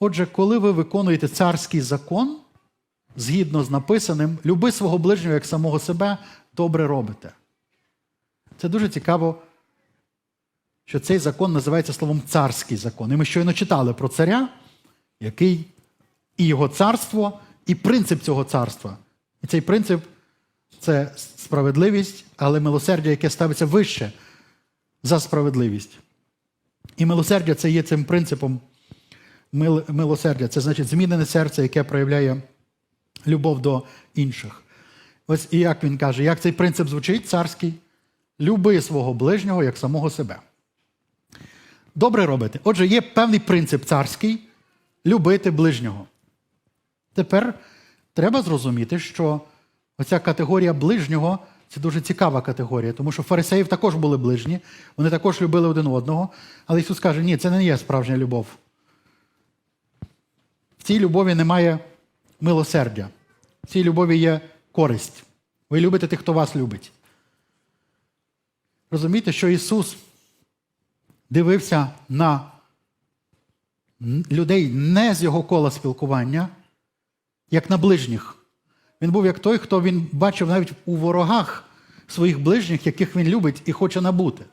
Отже, коли ви виконуєте царський закон, згідно з написаним, люби свого ближнього як самого себе, добре робите. Це дуже цікаво, що цей закон називається словом царський закон. І ми щойно читали про царя, який і його царство, і принцип цього царства. І цей принцип це справедливість, але милосердя, яке ставиться вище за справедливість. І милосердя це є цим принципом милосердя. Це значить змінене серце, яке проявляє любов до інших. Ось і як він каже, як цей принцип звучить царський? Люби свого ближнього як самого себе. Добре робити. Отже, є певний принцип царський любити ближнього. Тепер треба зрозуміти, що оця категорія ближнього це дуже цікава категорія, тому що фарисеїв також були ближні, вони також любили один одного. Але Ісус каже, ні, це не є справжня любов. В цій любові немає милосердя. В цій любові є користь. Ви любите тих, хто вас любить. Розумієте, що Ісус дивився на людей не з його кола спілкування, як на ближніх. Він був як той, хто він бачив навіть у ворогах своїх ближніх, яких він любить і хоче набути.